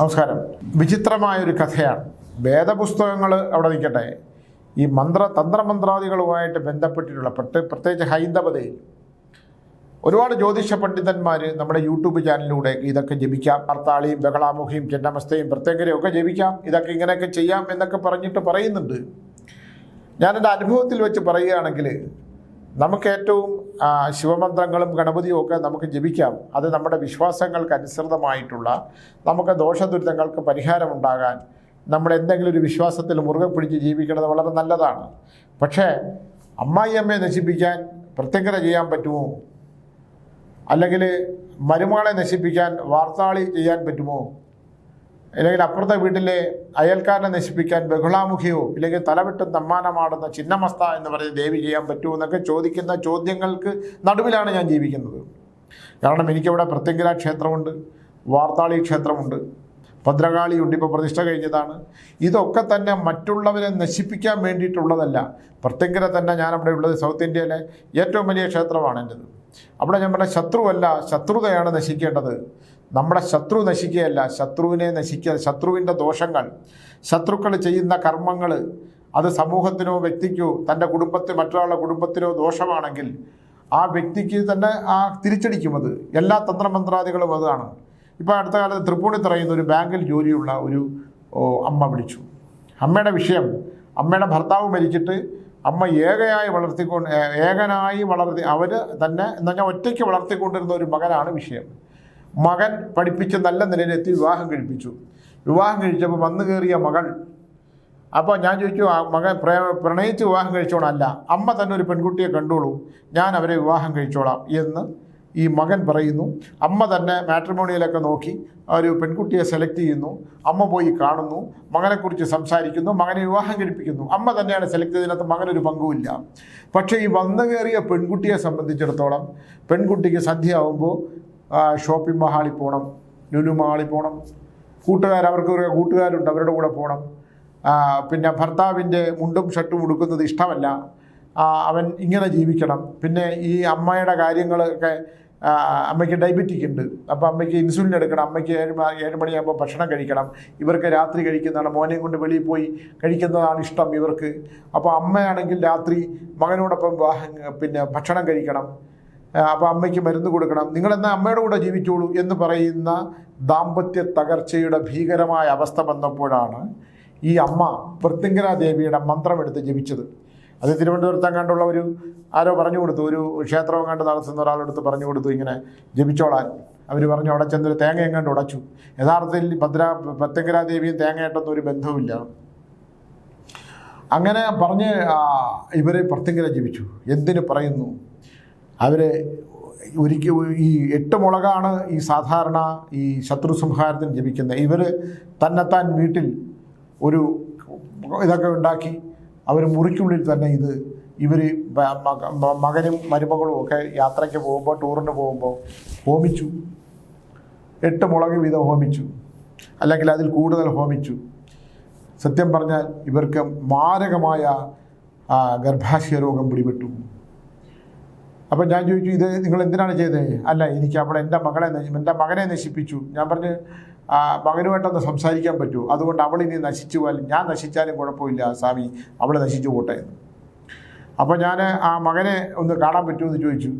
നമസ്കാരം. വിചിത്രമായൊരു കഥയാണ്. വേദപുസ്തകങ്ങൾ അവിടെ നിൽക്കട്ടെ. ഈ മന്ത്ര തന്ത്രമന്ത്രാദികളുമായിട്ട് ബന്ധപ്പെട്ടിട്ടുള്ള പ്രത്യേക പ്രത്യേകിച്ച് ഹൈന്ദവതയിൽ ഒരുപാട് ജ്യോതിഷ പണ്ഡിതന്മാർ നമ്മുടെ യൂട്യൂബ് ചാനലിലൂടെ ഇതൊക്കെ ജപിക്കാം. ഭർത്താളിയും ബഹളാമുഖിയും ചെന്നമസ്തയും പ്രത്യേകരെയും ഒക്കെ ജപിക്കാം. ഇതൊക്കെ ഇങ്ങനെയൊക്കെ ചെയ്യാം എന്നൊക്കെ പറഞ്ഞിട്ട് പറയുന്നുണ്ട്. ഞാൻ എന്റെ അനുഭവത്തിൽ വെച്ച് പറയുകയാണെങ്കിൽ നമുക്ക് ഏറ്റവും ശിവമന്ത്രങ്ങളും ഗണപതിയും ഒക്കെ നമുക്ക് ജപിക്കാം. അത് നമ്മുടെ വിശ്വാസങ്ങൾക്ക് അനുസൃതമായിട്ടുള്ള നമുക്ക് ദോഷദുരിതങ്ങൾക്ക് പരിഹാരമുണ്ടാകാൻ നമ്മൾ എന്തെങ്കിലും ഒരു വിശ്വാസത്തിൽ മുറുകെ പിടിച്ച് ജീവിക്കുന്നത് വളരെ നല്ലതാണ്. പക്ഷേ അമ്മായിയമ്മയെ നശിപ്പിക്കാൻ പ്രത്യങ്കര ചെയ്യാൻ പറ്റുമോ? അല്ലെങ്കിൽ മരുമകളെ നശിപ്പിക്കാൻ വാർത്താളി ചെയ്യാൻ പറ്റുമോ? അല്ലെങ്കിൽ അപ്പുറത്തെ വീട്ടിലെ അയൽക്കാരനെ നശിപ്പിക്കാൻ ബഹുളാമുഖിയോ ഇല്ലെങ്കിൽ തലവെട്ടും തമ്മാനമാടുന്ന ചിന്നമസ്ത എന്ന് പറഞ്ഞ് ദേവി ചെയ്യാൻ പറ്റുമോ എന്നൊക്കെ ചോദിക്കുന്ന ചോദ്യങ്ങൾക്ക് നടുവിലാണ് ഞാൻ ജീവിക്കുന്നത്. കാരണം എനിക്കിവിടെ പ്രത്യങ്കര ക്ഷേത്രമുണ്ട് വാർത്താളി ക്ഷേത്രമുണ്ട് ഭദ്രകാളിയുണ്ട് ഇപ്പോൾ പ്രതിഷ്ഠ കഴിഞ്ഞതാണ്. ഇതൊക്കെ തന്നെ മറ്റുള്ളവരെ നശിപ്പിക്കാൻ വേണ്ടിയിട്ടുള്ളതല്ല. പ്രത്യങ്കര തന്നെ ഞാൻ അവിടെ ഉള്ളത് സൗത്ത് ഇന്ത്യയിലെ ഏറ്റവും വലിയ ക്ഷേത്രമാണ് എന്റെത്. അവിടെ ഞാൻ പറഞ്ഞ ശത്രുവല്ല ശത്രുതയാണ് നശിക്കേണ്ടത്. നമ്മുടെ ശത്രു നശിക്കുകയല്ല. ശത്രുവിനെ നശിക്കുക ശത്രുവിന്റെ ദോഷങ്ങൾ ശത്രുക്കൾ ചെയ്യുന്ന കർമ്മങ്ങൾ അത് സമൂഹത്തിനോ വ്യക്തിക്കോ തന്റെ കുടുംബത്തിൽ മറ്റൊരാളുടെ കുടുംബത്തിനോ ദോഷമാണെങ്കിൽ ആ വ്യക്തിക്ക് തന്നെ ആ തിരിച്ചടിക്കും അത്. എല്ലാ തന്ത്രമന്ത്രാദികളും അതാണ്. ഇപ്പോൾ അടുത്ത കാലത്ത് തൃപ്പൂണിത്തറയുന്ന ഒരു ബാങ്കിൽ ജോലിയുള്ള ഒരു അമ്മ വിളിച്ചു. അമ്മയുടെ വിഷയം അമ്മയുടെ ഭർത്താവ് മരിച്ചിട്ട് അമ്മ ഏകയായി വളർത്തിക്കൊണ്ട് ഏകനായി വളർത്തി അവർ തന്നെ എന്ന് പറഞ്ഞാൽ ഒറ്റയ്ക്ക് വളർത്തിക്കൊണ്ടിരുന്ന ഒരു മകനാണ് വിഷയം. മകൻ പഠിപ്പിച്ച് നല്ല നിലയിലെത്തി വിവാഹം കഴിപ്പിച്ചു. വിവാഹം കഴിച്ചപ്പോൾ വന്നു കയറിയ മകൾ. അപ്പോൾ ഞാൻ ചോദിച്ചു ആ മകൻ പ്രേ പ്രണയിച്ച് വിവാഹം കഴിച്ചോളല്ല അമ്മ തന്നെ ഒരു പെൺകുട്ടിയെ കണ്ടോളൂ. ഞാൻ അവരെ വിവാഹം കഴിച്ചോളാം. എന്ന് ഈ മകൻ പറയുന്നു. അമ്മ തന്നെ മാട്രിമോണിയിലൊക്കെ നോക്കി ഒരു പെൺകുട്ടിയെ സെലക്ട് ചെയ്യുന്നു. അമ്മ പോയി കാണുന്നു. മകനെക്കുറിച്ച് സംസാരിക്കുന്നു. മകനെ വിവാഹം കഴിപ്പിക്കുന്നു. അമ്മ തന്നെയാണ് സെലക്ട് ചെയ്തതിനകത്ത് മകനൊരു പങ്കുമില്ല പക്ഷേ ഈ വന്നു കയറിയ പെൺകുട്ടിയെ സംബന്ധിച്ചിടത്തോളം പെൺകുട്ടിക്ക് സന്ധ്യയാവുമ്പോൾ ഷോപ്പിംഗ് മഹാളിൽ പോകണം ലുലു മഹാളിൽ പോകണം കൂട്ടുകാർ അവർക്ക് കൂട്ടുകാരുണ്ട് അവരുടെ കൂടെ പോകണം പിന്നെ ഭർത്താവിന്റെ മുണ്ടും ഷർട്ടും ഉടുക്കുന്നത് ഇഷ്ടമല്ല. അവൻ ഇങ്ങനെ ജീവിക്കണം. പിന്നെ ഈ അമ്മയുടെ കാര്യങ്ങളൊക്കെ അമ്മയ്ക്ക് ഡയബറ്റിക് ഉണ്ട്. അപ്പോൾ അമ്മയ്ക്ക് ഇൻസുലിൻ എടുക്കണം. അമ്മയ്ക്ക് ഏഴ് ഏഴ് മണിയാകുമ്പോൾ ഭക്ഷണം കഴിക്കണം. ഇവർക്ക് രാത്രി കഴിക്കുന്നതാണ്. മോനെയും കൊണ്ട് വെളിയിൽ പോയി കഴിക്കുന്നതാണ് ഇഷ്ടം ഇവർക്ക്. അപ്പോൾ അമ്മയാണെങ്കിൽ രാത്രി മകനോടൊപ്പം പിന്നെ ഭക്ഷണം കഴിക്കണം. അപ്പോൾ അമ്മയ്ക്ക് മരുന്ന് കൊടുക്കണം. നിങ്ങളെന്നാൽ അമ്മയുടെ കൂടെ ജീവിച്ചോളൂ എന്ന് പറയുന്ന ദാമ്പത്യ തകർച്ചയുടെ ഭീകരമായ അവസ്ഥ വന്നപ്പോഴാണ് ഈ അമ്മ പ്രത്യങ്കര ദേവിയുടെ മന്ത്രമെടുത്ത് ജപിച്ചത്. അത് തിരുവനന്തപുരത്ത് അങ്ങാണ്ടുള്ള ഒരു ആരോ പറഞ്ഞു കൊടുത്തു. ഒരു ക്ഷേത്രം കണ്ട് നടത്തുന്ന ഒരാളെടുത്ത് പറഞ്ഞു കൊടുത്തു ഇങ്ങനെ ജപിച്ചോളാൻ. അവർ പറഞ്ഞു അവിടെ ചെന്നൊരു തേങ്ങ എങ്ങാണ്ട് ഉടച്ചു. യഥാർത്ഥത്തിൽ ഭദ്ര പ്രത്യങ്കര ദേവിയും തേങ്ങയായിട്ടൊന്നും ഒരു ബന്ധവുമില്ല. അങ്ങനെ പറഞ്ഞ് ഇവരെ പ്രത്യങ്കര ജപിച്ചു. എന്തിനു പറയുന്നു? അവർ ഒരിക്കൽ ഈ എട്ട് മുളകാണ് ഈ സാധാരണ ഈ ശത്രു സംഹാരത്തിന് ജപിക്കുന്നത് ഇവർ തന്നെത്താൻ വീട്ടിൽ ഒരു ഇതൊക്കെ ഉണ്ടാക്കി അവർ മുറിക്കുള്ളിൽ തന്നെ ഇത് ഇവർ മകനും മരുമകളും ഒക്കെ യാത്രയ്ക്ക് പോകുമ്പോൾ ടൂറിന് പോകുമ്പോൾ ഹോമിച്ചു. എട്ട് മുളക് വീതം ഹോമിച്ചു. അല്ലെങ്കിൽ അതിൽ കൂടുതൽ ഹോമിച്ചു. സത്യം പറഞ്ഞാൽ ഇവർക്ക് മാരകമായ ഗർഭാശയ രോഗം പിടിപെട്ടു. അപ്പം ഞാൻ ചോദിച്ചു ഇത് നിങ്ങൾ എന്തിനാണ് ചെയ്തത് അല്ല എനിക്ക് അവിടെ എന്റെ മകളെ എന്റെ മകനെ നശിപ്പിച്ചു. ഞാൻ പറഞ്ഞ് മകനുമായിട്ടൊന്ന് സംസാരിക്കാൻ പറ്റൂ. അതുകൊണ്ട് അവൾ ഇനി നശിച്ചു പോലെ ഞാൻ നശിച്ചാലും കുഴപ്പമില്ല സ്വാമി. അവൾ നശിച്ചു പോട്ടെ എന്ന്. അപ്പോൾ ഞാൻ ആ മകനെ ഒന്ന് കാണാൻ പറ്റുമോ എന്ന് ചോദിച്ചു.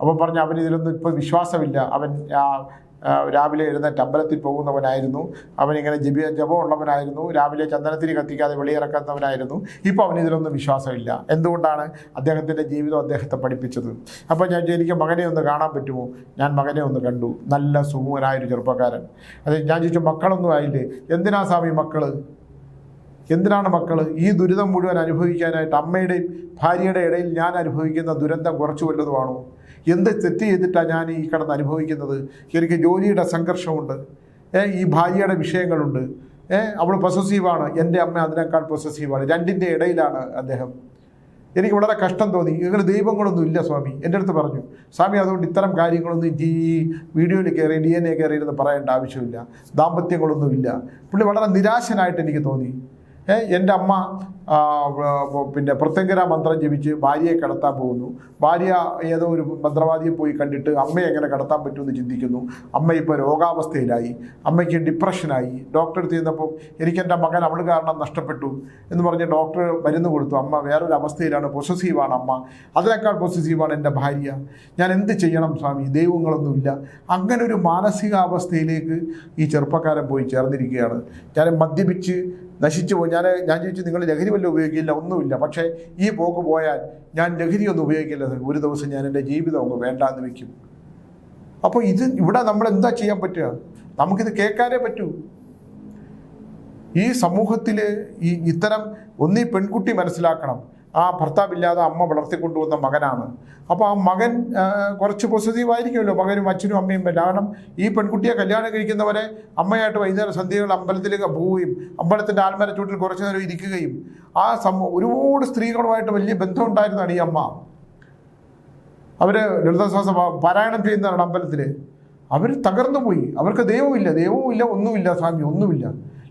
അപ്പോൾ പറഞ്ഞു അവൻ ഇതിലൊന്നും ഇപ്പോൾ വിശ്വാസമില്ല. അവൻ രാവിലെ എഴുന്നേറ്റ് അമ്പലത്തിൽ പോകുന്നവനായിരുന്നു. അവനിങ്ങനെ ജപി ജപമുള്ളവനായിരുന്നു. രാവിലെ ചന്ദനത്തിരി കത്തിക്കാതെ വെളിയിറക്കുന്നവനായിരുന്നു. ഇപ്പോൾ അവന് ഇതിലൊന്നും വിശ്വാസമില്ല. എന്തുകൊണ്ടാണ് അദ്ദേഹത്തിന്റെ ജീവിതം അദ്ദേഹത്തെ പഠിപ്പിച്ചത്? അപ്പോൾ ഞാൻ എനിക്ക് മകനെ ഒന്ന് കാണാൻ പറ്റുമോ? ഞാൻ മകനെ ഒന്ന് കണ്ടു. നല്ല സുഖമനായൊരു ചെറുപ്പക്കാരൻ. അത് ഞാൻ ചോദിച്ചു മക്കളൊന്നും ആയില്ലേ? എന്തിനാ സ്വാമി മക്കൾ എന്തിനാണ് മക്കൾ ഈ ദുരിതം മുഴുവൻ അനുഭവിക്കാനായിട്ട് അമ്മയുടെയും ഭാര്യയുടെ ഇടയിൽ ഞാൻ അനുഭവിക്കുന്ന ദുരന്തം കുറച്ചു വല്ലതുമാണോ എന്ത് തെറ്റ് ചെയ്തിട്ടാണ് ഞാൻ ഈ കിടന്ന് അനുഭവിക്കുന്നത്? എനിക്ക് ജോലിയുടെ സംഘർഷമുണ്ട്. ഈ ഭാര്യയുടെ വിഷയങ്ങളുണ്ട്. അവൾ പൊസസീവാണ് എന്റെ അമ്മ അതിനേക്കാൾ പൊസസീവാണ് രണ്ടിന്റെ ഇടയിലാണ് അദ്ദേഹം. എനിക്ക് വളരെ കഷ്ടം തോന്നി. നിങ്ങൾ ദൈവങ്ങളൊന്നും ഇല്ല സ്വാമി. എന്റെ അടുത്ത് പറഞ്ഞു സ്വാമി അതുകൊണ്ട് ഇത്തരം കാര്യങ്ങളൊന്നും ഈ വീഡിയോയിൽ കയറി ഡി എൻ എ കയറിയിരുന്ന് പറയേണ്ട ആവശ്യമില്ല. ദാമ്പത്യങ്ങളൊന്നുമില്ല. പുള്ളി വളരെ നിരാശനായിട്ട് എനിക്ക് തോന്നി. എന്റെ അമ്മ പിന്നെ പ്രത്യങ്കര മന്ത്രം ജപിച്ച് ഭാര്യയെ കടത്താൻ പോകുന്നു. ഭാര്യ ഏതോ ഒരു മന്ത്രവാദിയെ പോയി കണ്ടിട്ട് അമ്മയെ എങ്ങനെ കടത്താൻ പറ്റുമെന്ന് ചിന്തിക്കുന്നു. അമ്മ ഇപ്പോൾ രോഗാവസ്ഥയിലായി. അമ്മയ്ക്ക് ഡിപ്രഷനായി. ഡോക്ടർ ചെയ്യുന്നപ്പോൾ എനിക്ക് എന്റെ മകൻ അവൾ കാരണം നഷ്ടപ്പെട്ടു എന്ന് പറഞ്ഞ് ഡോക്ടർ മരുന്ന് കൊടുത്തു. അമ്മ വേറൊരു അവസ്ഥയിലാണ്. പൊസസീവാണ് അമ്മ. അതിനേക്കാൾ പൊസസീവാണ് എന്റെ ഭാര്യ. ഞാൻ എന്ത് ചെയ്യണം സ്വാമി? ദൈവങ്ങളൊന്നുമില്ല അങ്ങനെ ഒരു മാനസികാവസ്ഥയിലേക്ക് ഈ ചെറുപ്പക്കാരൻ പോയി ചേർന്നിരിക്കുകയാണ്. ഞാൻ മദ്യപിച്ച് നശിച്ചു പോയി. ഞാൻ ഞാൻ ചോദിച്ചു നിങ്ങൾ ലഹരി വല്ലതും ഉപയോഗിക്കില്ല? ഒന്നുമില്ല. പക്ഷേ ഈ പോക്ക് പോയാൽ ഞാൻ ലഹരിയൊന്നും ഉപയോഗിക്കില്ല. ഒരു ദിവസം ഞാൻ എന്റെ ജീവിതം അങ്ങ് വേണ്ടാന്ന് വെക്കും അപ്പോൾ ഇത് ഇവിടെ നമ്മൾ എന്താ ചെയ്യാൻ പറ്റുക? നമുക്കിത് കേൾക്കാനേ പറ്റൂ. ഈ സമൂഹത്തിൽ ഈ ഇത്തരം ഒന്നീ പെൺകുട്ടി മനസ്സിലാക്കണം. ആ ഭർത്താവില്ലാതെ അമ്മ വളർത്തിക്കൊണ്ടുവന്ന മകനാണ്. അപ്പോൾ ആ മകൻ കുറച്ച് പോസിറ്റീവായിരിക്കുമല്ലോ മകനും അച്ഛനും അമ്മയും. കാരണം ഈ പെൺകുട്ടിയെ കല്യാണം കഴിക്കുന്നവരെ അമ്മയായിട്ട് വൈകുന്നേരം സന്ധ്യകൾ അമ്പലത്തിലേക്ക് പോവുകയും അമ്പലത്തിന്റെ ആൽമര ചൂട്ടിൽ കുറച്ച് നേരം ഇരിക്കുകയും ആ സമൂ ഒരുപാട് സ്ത്രീകളുമായിട്ട് വലിയ ബന്ധം ബന്ധമുണ്ടായിരുന്നതാണ് ഈ അമ്മ. അവർ ലളിതാശ്വാസ പാരായണം ചെയ്യുന്നതാണ് അമ്പലത്തിൽ അവർ തകർന്നു പോയി അവർക്ക് ദൈവമില്ല. ദൈവവുമില്ല ഒന്നുമില്ല സ്വാമി ഒന്നുമില്ല.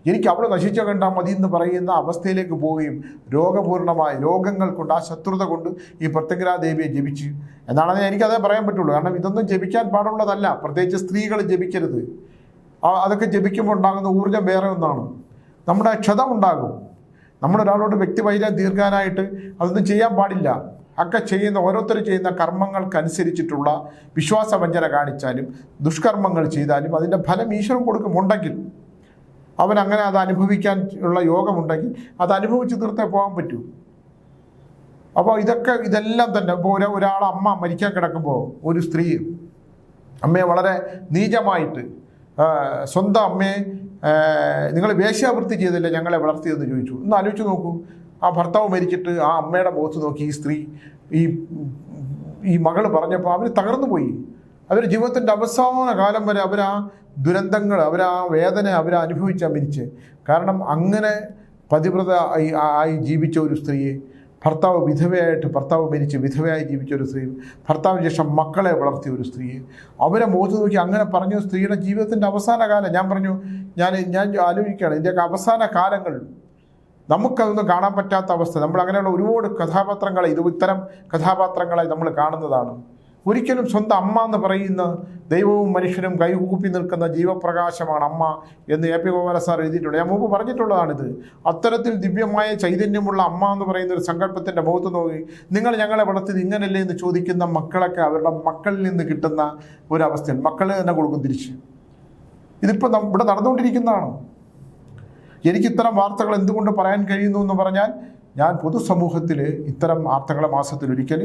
എനിക്ക് അവിടെ നശിച്ച കണ്ടാൽ മതി എന്ന് പറയുന്ന അവസ്ഥയിലേക്ക് പോവുകയും രോഗപൂർണമായ രോഗങ്ങൾ കൊണ്ട് ആ ശത്രുത കൊണ്ട് ഈ പ്രത്യഗ്രാദേവിയെ ജപിച്ച്. എന്നാണെന്ന് എനിക്കതേ പറയാൻ പറ്റുള്ളൂ. കാരണം ഇതൊന്നും ജപിക്കാൻ പാടുള്ളതല്ല. പ്രത്യേകിച്ച് സ്ത്രീകൾ ജപിക്കരുത്. അതൊക്കെ ജപിക്കുമ്പോൾ ഉണ്ടാകുന്ന ഊർജം വേറെ ഒന്നാണ്. നമ്മുടെ ക്ഷതം ഉണ്ടാകും. നമ്മളൊരാളോട് വ്യക്തിവൈര്യം തീർക്കാനായിട്ട് അതൊന്നും ചെയ്യാൻ പാടില്ല. ഒക്കെ ചെയ്യുന്ന ഓരോരുത്തർ ചെയ്യുന്ന കർമ്മങ്ങൾക്കനുസരിച്ചിട്ടുള്ള വിശ്വാസവഞ്ചന കാണിച്ചാലും ദുഷ്കർമ്മങ്ങൾ ചെയ്താലും അതിന്റെ ഫലം ഈശ്വരൻ കൊടുക്കും ഉണ്ടെങ്കിൽ അവൻ അങ്ങനെ അത് അനുഭവിക്കാൻ ഉള്ള യോഗമുണ്ടെങ്കിൽ അത് അനുഭവിച്ച് തീർത്തേ പോകാൻ പറ്റൂ. അപ്പോൾ ഇതൊക്കെ ഇതെല്ലാം തന്നെ ഇപ്പോൾ ഒരു ഒരാൾ അമ്മ മരിക്കാൻ കിടക്കുമ്പോൾ ഒരു സ്ത്രീ അമ്മയെ വളരെ നീചമായിട്ട് സ്വന്തം അമ്മയെ നിങ്ങൾ വേശ്യാവൃത്തി ചെയ്തില്ല ഞങ്ങളെ വളർത്തിയെന്ന് ചോദിച്ചു. ഒന്ന് ആലോചിച്ച് നോക്കൂ. ആ ഭർത്താവ് മരിച്ചിട്ട് ആ അമ്മയുടെ മുഖത്ത് നോക്കി ഈ സ്ത്രീ ഈ ഈ മകൾ പറഞ്ഞപ്പോൾ അവർ തകർന്നു പോയി അവർ ജീവിതത്തിന്റെ അവസാന കാലം വരെ അവർ ആ ദുരന്തങ്ങൾ അവർ ആ വേദന അവർ അനുഭവിച്ച മരിച്ച്. കാരണം അങ്ങനെ പതിവ്രത ആയി ആയി ജീവിച്ച ഒരു സ്ത്രീയെ ഭർത്താവ് വിധവയായിട്ട് ഭർത്താവ് മരിച്ച് വിധവയായി ജീവിച്ച ഒരു സ്ത്രീ ഭർത്താവിന് ശേഷം മക്കളെ വളർത്തിയ ഒരു സ്ത്രീയെ അവരെ മുഖത്ത് നോക്കി അങ്ങനെ പറഞ്ഞു സ്ത്രീയുടെ ജീവിതത്തിന്റെ അവസാന കാലം. ഞാൻ പറഞ്ഞു ഞാൻ ഞാൻ ആലോചിക്കുകയാണ് ഇതിന്റെയൊക്കെ അവസാന കാലങ്ങൾ. നമുക്കതൊന്നും കാണാൻ പറ്റാത്ത അവസ്ഥ. നമ്മൾ അങ്ങനെയുള്ള ഒരുപാട് കഥാപാത്രങ്ങളെ ഇത് ഇത്തരം കഥാപാത്രങ്ങളെ നമ്മൾ കാണുന്നതാണ്. ഒരിക്കലും സ്വന്തം അമ്മ എന്ന് പറയുന്ന ദൈവവും മനുഷ്യനും കൈകൂപ്പി നിൽക്കുന്ന ജീവപ്രകാശമാണ് അമ്മ എന്ന് എ പി ഗോപാല സാർ എഴുതിയിട്ടുണ്ട്. ഞാൻ മുമ്പ് പറഞ്ഞിട്ടുള്ളതാണിത്. അത്തരത്തിൽ ദിവ്യമായ ചൈതന്യമുള്ള അമ്മ എന്ന് പറയുന്ന ഒരു സങ്കല്പത്തിന്റെ മുഖത്ത് നോക്കി നിങ്ങൾ ഞങ്ങളെ വളർത്തിയത് ഇങ്ങനല്ലേ? എന്ന് ചോദിക്കുന്ന മക്കളൊക്കെ അവരുടെ മക്കളിൽ നിന്ന് കിട്ടുന്ന ഒരവസ്ഥയാണ്. മക്കൾ തന്നെ കൊടുക്കും തിരിച്ച്. ഇതിപ്പോൾ ഇവിടെ നടന്നുകൊണ്ടിരിക്കുന്നതാണ്? എനിക്ക് ഇത്തരം വാർത്തകൾ എന്തുകൊണ്ട് പറയാൻ കഴിയുന്നു എന്ന് പറഞ്ഞാൽ ഞാൻ പൊതുസമൂഹത്തിൽ ഇത്തരം വാർത്തകളെ മാസത്തിലൊരിക്കൽ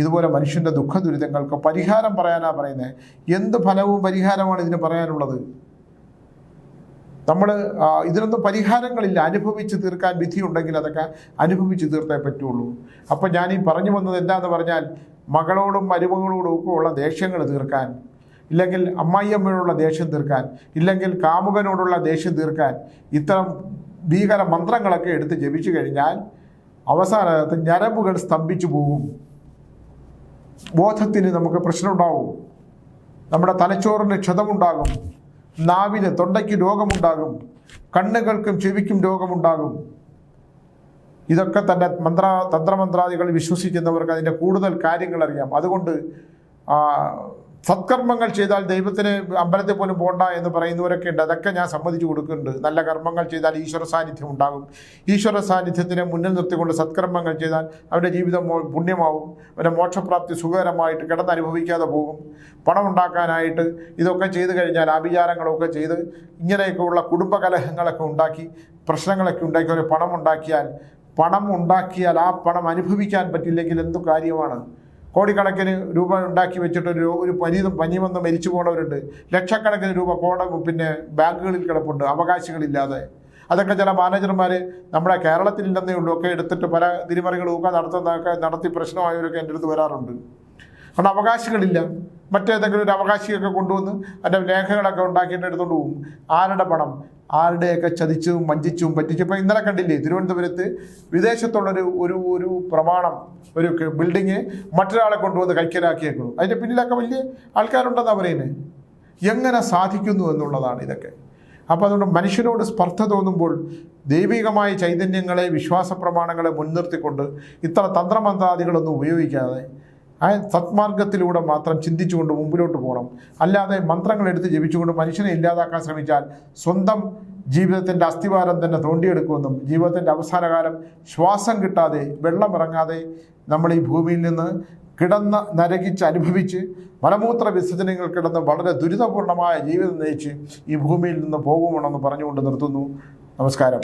ഇതുപോലെ മനുഷ്യന്റെ ദുഃഖ ദുരിതങ്ങൾക്ക് പരിഹാരം പറയാനാണ് പറയുന്നത് എന്ത് ഫലവും പരിഹാരമാണ് ഇതിന് പറയാനുള്ളത്? നമ്മൾ ഇതിനൊന്നും പരിഹാരങ്ങളില്ല. അനുഭവിച്ച് തീർക്കാൻ വിധിയുണ്ടെങ്കിൽ അതൊക്കെ അനുഭവിച്ച് തീർത്തേ പറ്റുള്ളൂ. അപ്പം ഞാൻ ഈ പറഞ്ഞു വന്നത് എന്താന്ന് പറഞ്ഞാൽ മകളോടും മരുമകളോടും ഒക്കെ ഉള്ള ദേഷ്യങ്ങൾ തീർക്കാൻ ഇല്ലെങ്കിൽ അമ്മായിയമ്മയോടുള്ള ദേഷ്യം തീർക്കാൻ ഇല്ലെങ്കിൽ കാമുകനോടുള്ള ദേഷ്യം തീർക്കാൻ ഇത്തരം ഭീകര മന്ത്രങ്ങളൊക്കെ എടുത്ത് ജപിച്ചു കഴിഞ്ഞാൽ അവസാനത്ത് ഞരമ്പുകൾ സ്തംഭിച്ചു പോകും. ബോധത്തിന് നമുക്ക് പ്രശ്നമുണ്ടാവും. നമ്മുടെ തലച്ചോറിന് ക്ഷതമുണ്ടാകും. നാവിന് തൊണ്ടയ്ക്ക് രോഗമുണ്ടാകും. കണ്ണുകൾക്കും ചെവിക്കും രോഗമുണ്ടാകും. ഇതൊക്കെ തന്നെ മന്ത്ര തന്ത്രമന്ത്രാദികൾ വിശ്വസിക്കുന്നവർക്ക് അതിന്റെ കൂടുതൽ കാര്യങ്ങൾ അറിയാം. അതുകൊണ്ട് സത്കർമ്മങ്ങൾ ചെയ്താൽ ദൈവത്തിന് അമ്പലത്തിൽ പോലും പോണ്ട എന്ന് പറയുന്നവരൊക്കെ ഉണ്ട്. അതൊക്കെ ഞാൻ സമ്മതിച്ചു കൊടുക്കുന്നുണ്ട്. നല്ല കർമ്മങ്ങൾ ചെയ്താൽ ഈശ്വര സാന്നിധ്യം ഉണ്ടാകും. ഈശ്വര സാന്നിധ്യത്തിനെ മുന്നിൽ നിർത്തിക്കൊണ്ട് സത്കർമ്മങ്ങൾ ചെയ്താൽ അവരുടെ ജീവിതം പുണ്യമാവും. അവരുടെ മോക്ഷപ്രാപ്തി സുഖകരമായിട്ട് കിടന്നനുഭവിക്കാതെ പോകും. പണം ഉണ്ടാക്കാനായിട്ട് ഇതൊക്കെ ചെയ്തു കഴിഞ്ഞാൽ ആഭിചാരങ്ങളൊക്കെ ചെയ്ത് ഇങ്ങനെയൊക്കെയുള്ള കുടുംബകലഹങ്ങളൊക്കെ ഉണ്ടാക്കി പ്രശ്നങ്ങളൊക്കെ ഉണ്ടാക്കി ഒരു പണം ഉണ്ടാക്കിയാൽ പണം ഉണ്ടാക്കിയാൽ ആ പണം അനുഭവിക്കാൻ പറ്റില്ലെങ്കിൽ എന്തു കാര്യമാണ്? കോടിക്കണക്കിന് രൂപ ഉണ്ടാക്കി വെച്ചിട്ട് ഒരു ഒരു പനി പനി വന്ന് മരിച്ചു പോണവരുണ്ട്. ലക്ഷക്കണക്കിന് രൂപ കോട പിന്നെ ബാങ്കുകളിൽ കിടപ്പുണ്ട്. അവകാശികളില്ലാതെ. അതൊക്കെ ചില മാനേജർമാർ നമ്മുടെ കേരളത്തിലില്ലെന്നേ ഉള്ളൂ. ഒക്കെ എടുത്തിട്ട് പല തിരിമറികളും ഒക്കെ നടത്തുന്നതൊക്കെ നടത്തി പ്രശ്നമായവരൊക്കെ എന്റെ അടുത്ത് വരാറുണ്ട്. കാരണം അവകാശികളില്ല. മറ്റേതെങ്കിലും ഒരു അവകാശിയൊക്കെ കൊണ്ടുവന്ന് അതിന്റെ രേഖകളൊക്കെ ഉണ്ടാക്കിയിട്ട് എടുത്തുകൊണ്ട് പോകും ആരുടെ പണം? ആരുടെയൊക്കെ ചതിച്ചും വഞ്ചിച്ചും പറ്റിച്ചും ഇപ്പം ഇന്നലെ കണ്ടില്ലേ തിരുവനന്തപുരത്ത് വിദേശത്തുള്ളൊരു ഒരു ഒരു പ്രമാണം ഒരു ബിൽഡിങ് മറ്റൊരാളെ കൊണ്ടുവന്ന് കൈക്കലാക്കിയേക്കുന്നു. അതിന്റെ പിന്നിലൊക്കെ വലിയ ആൾക്കാരുണ്ടെന്നാണ് പറയുന്നത് എങ്ങനെ സാധിക്കുന്നു എന്നുള്ളതാണ് ഇതൊക്കെ. അപ്പോൾ അതുകൊണ്ട് മനുഷ്യനോട് സ്പർദ്ധ തോന്നുമ്പോൾ ദൈവികമായ ചൈതന്യങ്ങളെ വിശ്വാസ പ്രമാണങ്ങളെ മുൻനിർത്തിക്കൊണ്ട് ഇത്ര തന്ത്രമന്ത്രാദികളൊന്നും ഉപയോഗിക്കാതെ ആ സത്മാർഗത്തിലൂടെ മാത്രം ചിന്തിച്ചുകൊണ്ട് മുമ്പിലോട്ട് പോകണം. അല്ലാതെ മന്ത്രങ്ങൾ എടുത്ത് ജപിച്ചുകൊണ്ട് മനുഷ്യനെ ഇല്ലാതാക്കാൻ ശ്രമിച്ചാൽ സ്വന്തം ജീവിതത്തിന്റെ അസ്ഥിവാരം തന്നെ തോണ്ടിയെടുക്കുമെന്നും ജീവിതത്തിന്റെ അവസാനകാലം ശ്വാസം കിട്ടാതെ വെള്ളം ഇറങ്ങാതെ നമ്മൾ ഈ ഭൂമിയിൽ നിന്ന് കിടന്ന് നരകിച്ച് അനുഭവിച്ച് മലമൂത്ര വിസർജനങ്ങൾ കിടന്ന് വളരെ ദുരിതപൂർണമായ ജീവിതം നയിച്ച് ഈ ഭൂമിയിൽ നിന്ന് പോകുമെന്ന് പറഞ്ഞുകൊണ്ട് നിർത്തുന്നു. നമസ്കാരം.